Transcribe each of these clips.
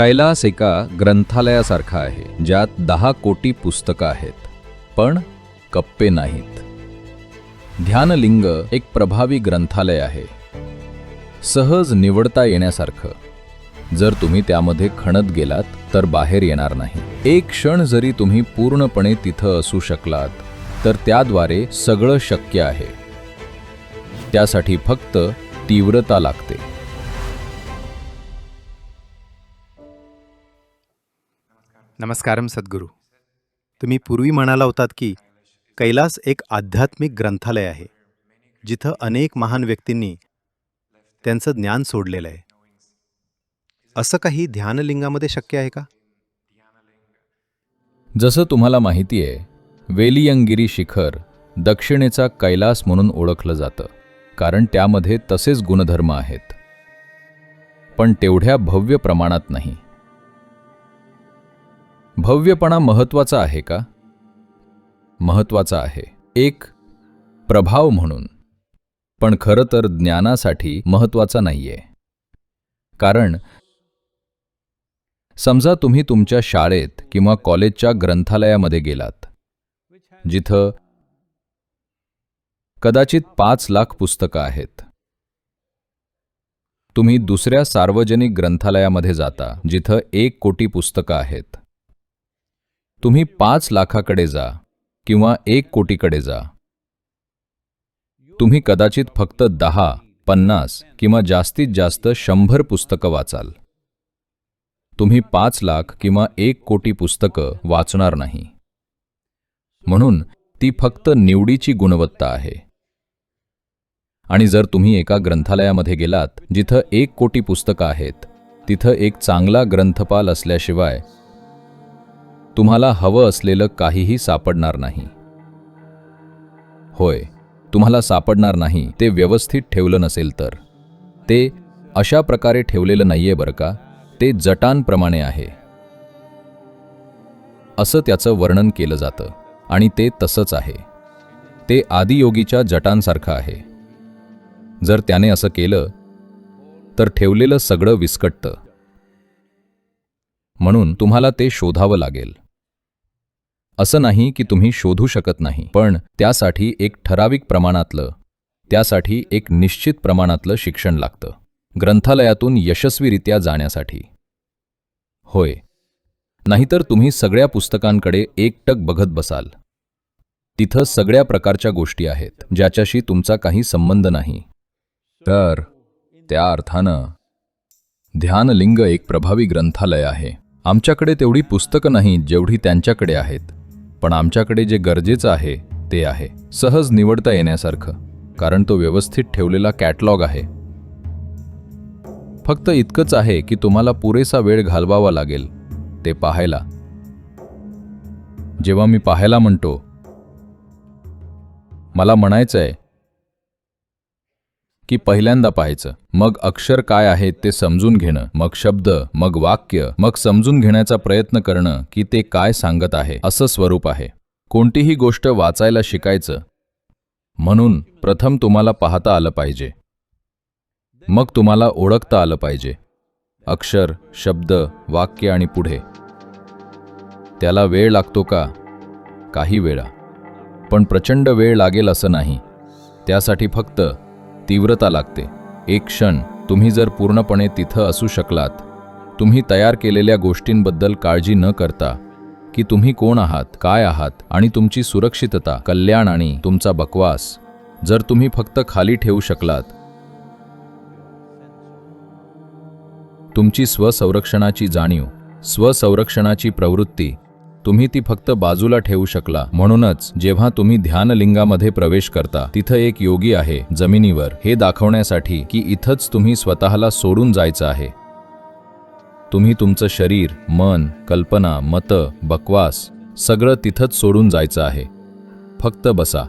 कैलास एका ग्रंथालयासारखा आहे ज्यात दहा कोटी पुस्तकं आहेत पण कप्पे नाहीत. ध्यानलिंग एक प्रभावी ग्रंथालय आहे. सहज निवडता येण्यासारखं. जर तुम्ही त्यामध्ये खणत गेलात तर बाहेर येणार नाही. एक क्षण जरी तुम्ही पूर्णपणे तिथं असू शकलात तर त्याद्वारे सगळं शक्य आहे. त्यासाठी फक्त तीव्रता लागते. नमस्कारम सद्गुरू. तुम्ही पूर्वी म्हणाला होतात की कैलास एक आध्यात्मिक ग्रंथालय आहे जिथं अनेक महान व्यक्तींनी त्यांचं ज्ञान सोडलेलं आहे. असं काही ध्यानलिंगामध्ये शक्य आहे का? जसं तुम्हाला माहिती आहे वेलियंगिरी शिखर दक्षिणेचा कैलास म्हणून ओळखलं जातं कारण त्यामध्ये तसेच गुणधर्म आहेत. पण तेवढ्या भव्य प्रमाणात नाही. भव्यपणा महत्त्वाचा आहे का? महत्त्वाचा आहे. एक प्रभाव म्हणून. पण खरं तर ज्ञानासाठी महत्त्वाचा नाहीये. कारण समजा तुम्ही तुमच्या शाळेत किंवा कॉलेजच्या ग्रंथालयामध्ये गेलात जिथं कदाचित पाच लाख पुस्तकं आहेत. तुम्ही दुसऱ्या सार्वजनिक ग्रंथालयामध्ये जाता जिथं एक कोटी पुस्तकं आहेत. तुम्ही पाच लाखाकडे जा किंवा एक कोटीकडे जा. तुम्ही कदाचित फक्त दहा पन्नास किंवा जास्तीत जास्त शंभर पुस्तकं वाचाल. तुम्ही पाच लाख किंवा एक कोटी पुस्तकं वाचणार नाही. म्हणून ती फक्त निवडीची गुणवत्ता आहे. आणि जर तुम्ही एका ग्रंथालयामध्ये गेलात जिथं एक कोटी पुस्तकं आहेत तिथं एक चांगला ग्रंथपाल असल्याशिवाय तुम्हाला हवं असलेलं काहीही सापडणार नाही. होय तुम्हाला सापडणार नाही ते व्यवस्थित ठेवलं नसेल तर. ते अशा प्रकारे ठेवलेलं नाहीये बरं का ते जटांप्रमाणे आहे. असं त्याचं वर्णन केलं जातं आणि ते तसंच आहे. ते आदियोगीच्या जटांसारखं आहे. जर त्याने असं केलं तर ठेवलेलं सगळं विस्कटतं. म्हणून तुम्हाला ते शोधावं लागेल. असं नाही की तुम्ही शोधू शकत नाही पण त्यासाठी एक ठराविक प्रमाणातलं त्यासाठी एक निश्चित प्रमाणातलं शिक्षण लागतं ग्रंथालयातून यशस्वीरित्या जाण्यासाठी. होय. नाहीतर तुम्ही सगळ्या पुस्तकांकडे एकटक बघत बसाल. तिथं सगळ्या प्रकारच्या गोष्टी आहेत ज्याच्याशी तुमचा काही संबंध नाही. तर त्या अर्थानं ध्यानलिंग एक प्रभावी ग्रंथालय आहे. आमच्याकडे तेवढी पुस्तकं नाही जेवढी त्यांच्याकडे आहेत. पण आमच्याकडे जे गरजेचं आहे ते आहे. सहज निवडता येण्यासारखं कारण तो व्यवस्थित ठेवलेला कॅटलॉग आहे. फक्त इतकंच आहे की तुम्हाला पुरेसा वेळ घालवावा लागेल ते पाहायला. जेव्हा मी पाहायला म्हणतो मला म्हणायचं आहे की पहिल्यांदा पाहायचं. मग अक्षर काय आहेत ते समजून घेणं. मग शब्द मग वाक्य मग समजून घेण्याचा प्रयत्न करणं की ते काय सांगत आहे असं स्वरूप आहे. कोणतीही गोष्ट वाचायला शिकायचं. म्हणून प्रथम तुम्हाला पाहता आलं पाहिजे. मग तुम्हाला ओळखता आलं पाहिजे. अक्षर शब्द वाक्य आणि पुढे. त्याला वेळ लागतो का? काही वेळा. पण प्रचंड वेळ लागेल असं नाही. त्यासाठी फक्त तीव्रता लागते. एक क्षण तुम्ही जर पूर्णपणे तिथं असू शकलात. तुम्ही तयार केलेल्या गोष्टींबद्दल काळजी न करता. की तुम्ही कोण आहात काय आहात आणि तुमची सुरक्षितता कल्याण आणि तुमचा बकवास जर तुम्ही फक्त खाली ठेवू शकलात. तुमची स्वसंरक्षणाची जाणीव स्वसंरक्षणाची प्रवृत्ती तुम्ही ती फक्त बाजूला ठेवू शकला. म्हणूनच जेव्हा तुम्ही ध्यानलिंगामध्ये प्रवेश करता तिथं एक योगी आहे जमिनीवर. हे दाखवण्यासाठी की इथंच तुम्ही स्वतःला सोडून जायचं आहे. तुम्ही तुमचं शरीर मन कल्पना मत बकवास सगळं तिथंच सोडून जायचं आहे. फक्त बसा.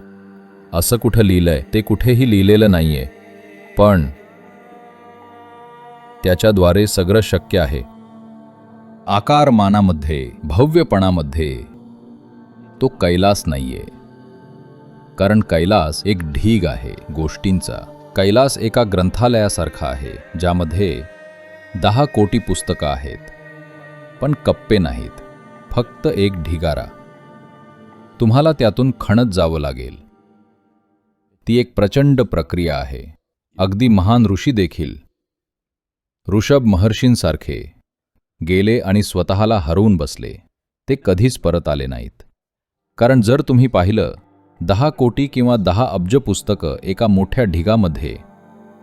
असं कुठं लिहिलंय ते कुठेही लिहिलेलं नाहीये. पण त्याच्याद्वारे सगळं शक्य आहे. आकारमानामध्ये भव्यपणामध्ये तो कैलास नाहीये. कारण कैलास एक ढीग आहे गोष्टींचा. कैलास एका ग्रंथालयासारखा आहे ज्यामध्ये दहा कोटी पुस्तकं आहेत पण कप्पे नाहीत फक्त एक ढिगारा. तुम्हाला त्यातून खणत जावं लागेल. ती एक प्रचंड प्रक्रिया आहे. अगदी महान ऋषी देखील. ऋषभ महर्षींसारखे. गेले आणि स्वतःला हरवून बसले. ते कधीच परत आले नाहीत. कारण जर तुम्ही पाहिलं दहा कोटी किंवा दहा अब्ज पुस्तकं एका मोठ्या ढिगामध्ये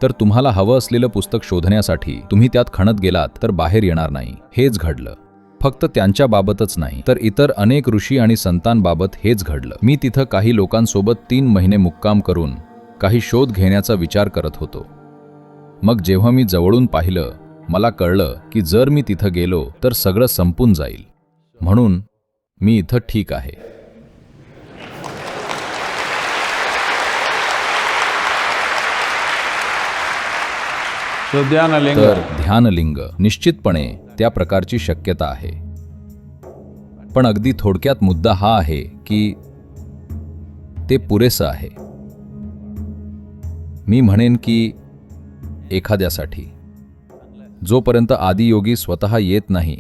तर तुम्हाला हवं असलेलं पुस्तक शोधण्यासाठी तुम्ही त्यात खणत गेलात तर बाहेर येणार नाही. हेच घडलं. फक्त त्यांच्याबाबतच नाही तर इतर अनेक ऋषी आणि संतांबाबत हेच घडलं. मी तिथं काही लोकांसोबत तीन महिने मुक्काम करून काही शोध घेण्याचा विचार करत होतो. मग जेव्हा मी जवळून पाहिलं मला कळलं की जर मी तिथं गेलो तर सगळं संपून जाईल. म्हणून मी इथं ठीक आहे. तर ध्यानलिंग निश्चितपणे त्या प्रकारची शक्यता आहे. पण अगदी थोडक्यात मुद्दा हा आहे की ते पुरेसं आहे. मी म्हणेन की एखाद्यासाठी. जोपर्यंत आदियोगी स्वतः येत नाही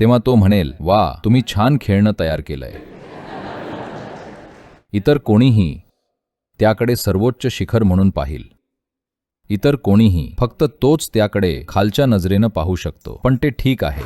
तेव्हा तो म्हणेल वा तुम्ही छान खेळणं तयार केलंय. इतर कोणीही त्याकडे सर्वोच्च शिखर म्हणून पाहिल. इतर कोणीही फक्त तोच त्याकडे खालच्या नजरेनं पाहू शकतो पण ते ठीक आहे.